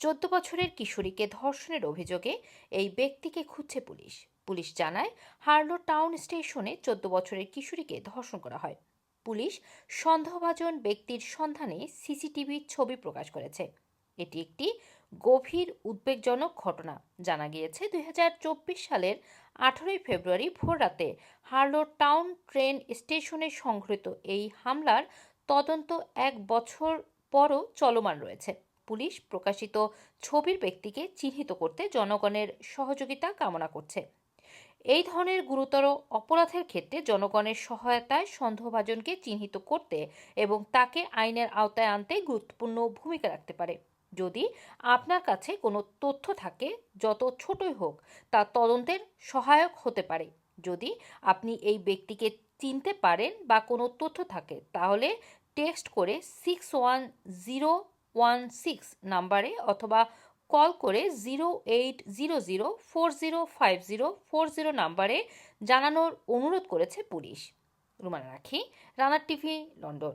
চোদ্দ বছরের কিশোরীকে ধর্ষণের অভিযোগে এই ব্যক্তিকে খুঁজছে পুলিশ। পুলিশ জানায়, হার্লো টাউন স্টেশনে চোদ্দ বছরের কিশোরীকে ধর্ষণ করা হয়। পুলিশ সন্দেহভাজন ব্যক্তির সন্ধানে সিসিটিভি ছবি প্রকাশ করেছে। এটি একটি গভীর উদ্বেগজনক ঘটনা। জানা গিয়েছে, দুই হাজার চব্বিশ সালের আঠারোই ফেব্রুয়ারি ভোররাতে হার্লো টাউন ট্রেন স্টেশনে সংঘটিত এই হামলার তদন্ত এক বছর পরও চলমান রয়েছে। পুলিশ প্রকাশিত ছবির ব্যক্তিকে চিহ্নিত করতে জনগণের সহযোগিতা কামনা করছে। এই ধরনের গুরুতর অপরাধের ক্ষেত্রে জনগণের সহায়তায় সন্দেহভাজনকে চিহ্নিত করতে এবং তাকে আইনের আওতায় আনতে গুরুত্বপূর্ণ ভূমিকা রাখতে পারে। যদি আপনার কাছে কোনো তথ্য থাকে, যত ছোটই হোক, তা তদন্তের সহায়ক হতে পারে। যদি আপনি এই ব্যক্তিকে চিনতে পারেন বা কোনো তথ্য থাকে, তাহলে টেক্সট করে six one zero one six নাম্বারে অথবা কল করে zero eight zero zero four zero five zero four zero নাম্বারে জানানোর অনুরোধ করেছে পুলিশ। রুমানা রাখি, রানার টিভি, লন্ডন।